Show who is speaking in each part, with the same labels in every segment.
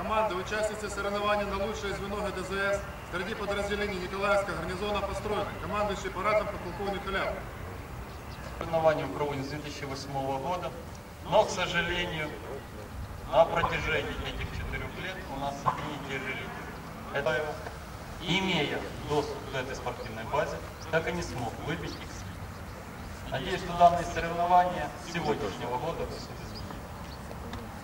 Speaker 1: Команды, участницы соревнований на лучшее звено ГДЗС среди подразделений Николаевского гарнизона построены. Командующий парадом подполковник Халяв.
Speaker 2: Соревнования проводим с 2008 года, но, к сожалению, на протяжении этих четырех лет у нас одни и те же лидеры. Это, имея доступ к этой спортивной базе, так и не смог выбить их. Надеюсь, что данные соревнования сегодняшнего года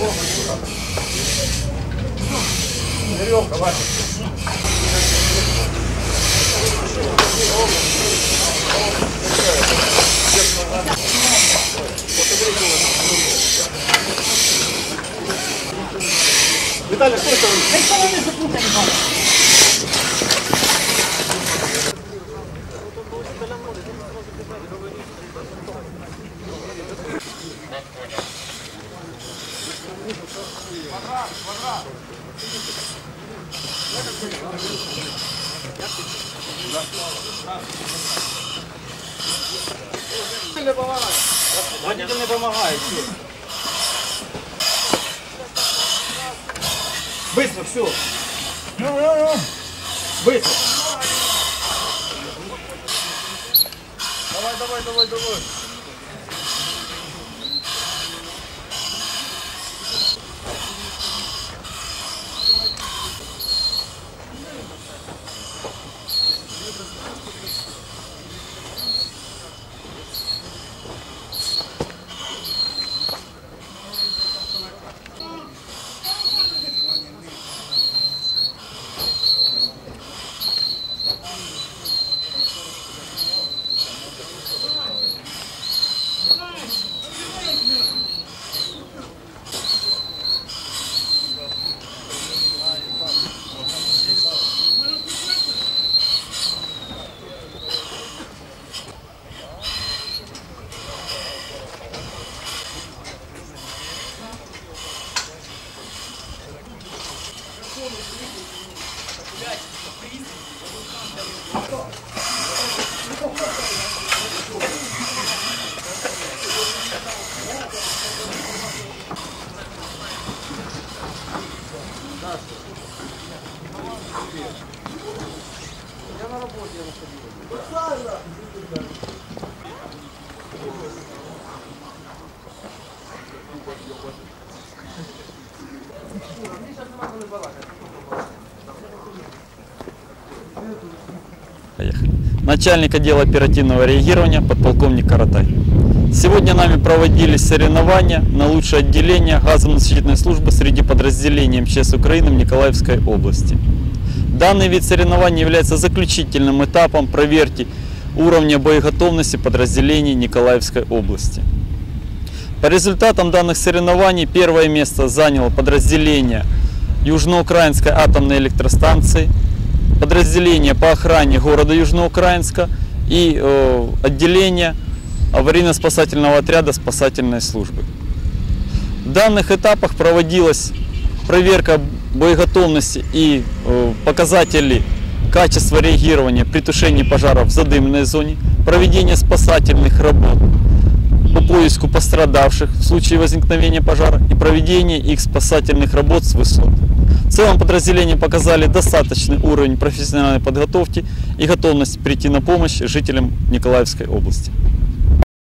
Speaker 2: внесут изменения. Также
Speaker 3: Водитель не помогает. Быстро, все. Быстро.
Speaker 4: Поехали. Начальник отдела оперативного реагирования подполковник Каратай. Сегодня нами проводились соревнования на лучшее отделение газонасыщительной службы среди подразделений МЧС Украины в Николаевской области. Данный вид соревнований является заключительным этапом проверки уровня боеготовности подразделений Николаевской области. По результатам данных соревнований первое место заняло подразделение Южноукраинской атомной электростанции, подразделение по охране города Южноукраинска и э, отделение аварийно-спасательного отряда спасательной службы. В данных этапах проводилась проверка боеготовности и э, показателей качества реагирования при тушении пожаров в задымленной зоне, проведение спасательных работ по поиску пострадавших в случае возникновения пожара и проведение их спасательных работ с высот. В целом подразделения показали достаточный уровень профессиональной подготовки и готовность прийти на помощь жителям Николаевской области.